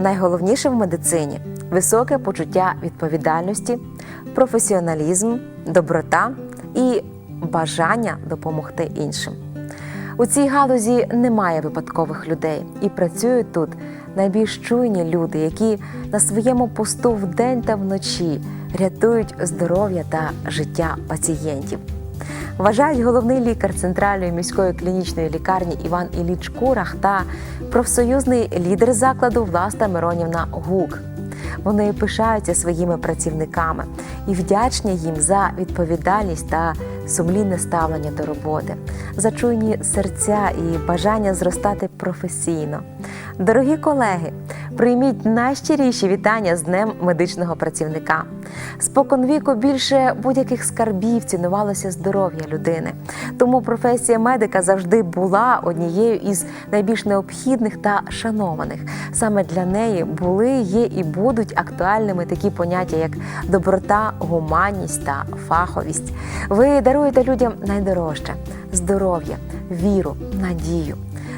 найголовніше в медицині високе почуття відповідальності, професіоналізм, доброта і бажання допомогти іншим. У цій галузі немає випадкових людей, і працюють тут найбільш чуйні люди, які на своєму посту вдень та вночі рятують здоров'я та життя пацієнтів. Вважають головний лікар центральної міської клінічної лікарні Іван Іліч Курах та профсоюзний лідер закладу Власта Миронівна Гук. Вони пишаються своїми працівниками і вдячні їм за відповідальність та сумлінне ставлення до роботи, за чуйні серця і бажання зростати професійно. Дорогі колеги, прийміть найщиріші вітання з Днем медичного працівника. Споконвіку більше будь-яких скарбів цінувалося здоров'я людини. Тому професія медика завжди була однією із найбільш необхідних та шанованих. Саме для неї були, є і будуть актуальними такі поняття, як доброта, гуманність та фаховість. Ви даруєте людям найдорожче здоров'я, віру, надію.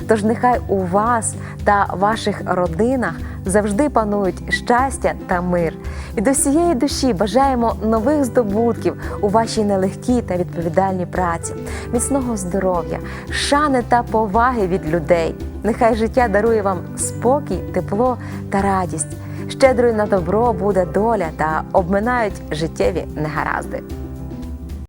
Тож нехай у вас та ваших родинах завжди панують щастя та мир. І до всієї душі бажаємо нових здобутків у вашій нелегкій та відповідальній праці, міцного здоров'я, шани та поваги від людей. Нехай життя дарує вам спокій, тепло та радість. Щедрою на добро буде доля та обминають життєві негаразди.